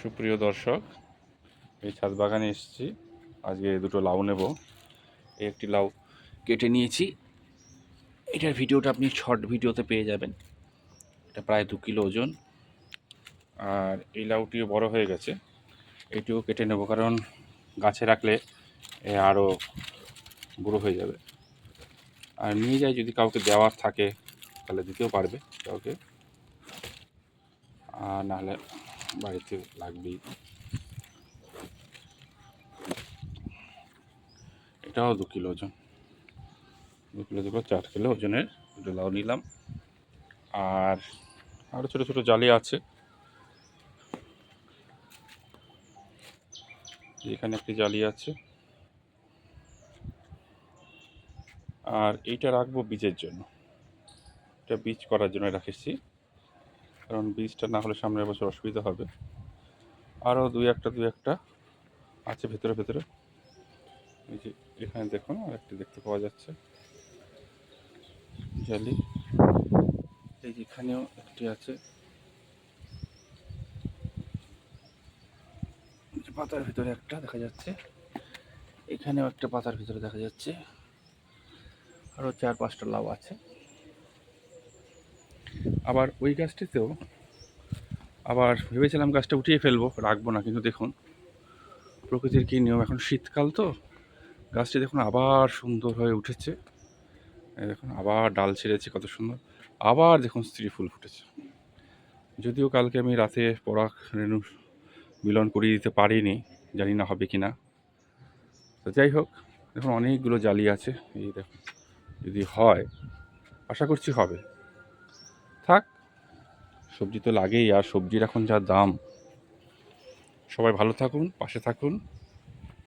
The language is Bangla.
সুপ্রিয় দর্শক, এই ছাদ বাগানে এসেছি। আজকে দুটো লাউ নেব। এই একটি লাউ কেটে নিয়েছি। এটার ভিডিওটা আপনি শর্ট ভিডিওতে পেয়ে যাবেন। এটা প্রায় দু কিলো ওজন। আর এই লাউটিও বড় হয়ে গেছে। এটিও কেটে নেব, কারণ গাছে রাখলে এ আরও বুড়ো হয়ে যাবে। আর নিয়ে যাই যদি কাউকে দেওয়ার থাকে, তাহলে দিতেও পারবে কাউকে। আর নাহলে বাড়িতে লাগবেই। এটাও দু কিলো ওজন। দু কিলো দুটো চার কিলো ওজনের লাউ নিলাম। আর আরও ছোটো ছোটো জালি আছে। এখানে একটি জালি আছে। আর এইটা রাখব বীজের জন্য। এটা বীজ করার জন্য রেখেছি। কারণ বীজটা না হলে সামনের বছর অসুবিধা হবে। আরও দুই একটা দুই একটা আছে ভেতরে ভেতরে। এই যে এখানে দেখুন আর একটি দেখতে পাওয়া যাচ্ছে। জালি। এই এখানেও একটি আছে। পাতার ভিতরে একটা দেখা যাচ্ছে। এখানেও একটা পাতার ভিতরে দেখা যাচ্ছে। আরও চার পাঁচটা লাউ আছে। আবার ওই গাছটিতেও আবার ভেবেছিলাম গাছটা উঠিয়ে ফেলব, রাখব না, কিন্তু দেখুন, প্রকৃতির কী নিয়ম? এখন শীতকাল তো, গাছটি দেখুন আবার সুন্দর হয়ে উঠেছে। দেখুন, আবার ডাল ছেড়েছে, কত সুন্দর। আবার দেখুন স্ত্রী ফুল ফুটেছে। যদিও কালকে আমি রাতে পরাগ রেণু মিলন করিয়ে দিতে পারিনি, জানি না হবে কি না তো যাই হোক, দেখুন অনেকগুলো জালি আছে, এই দেখুন, যদি হয়, আশা করছি হবে। সবজি তো লাগেই আর সবজির এখন যা দাম। সবাই ভালো থাকুন পাশে থাকুন।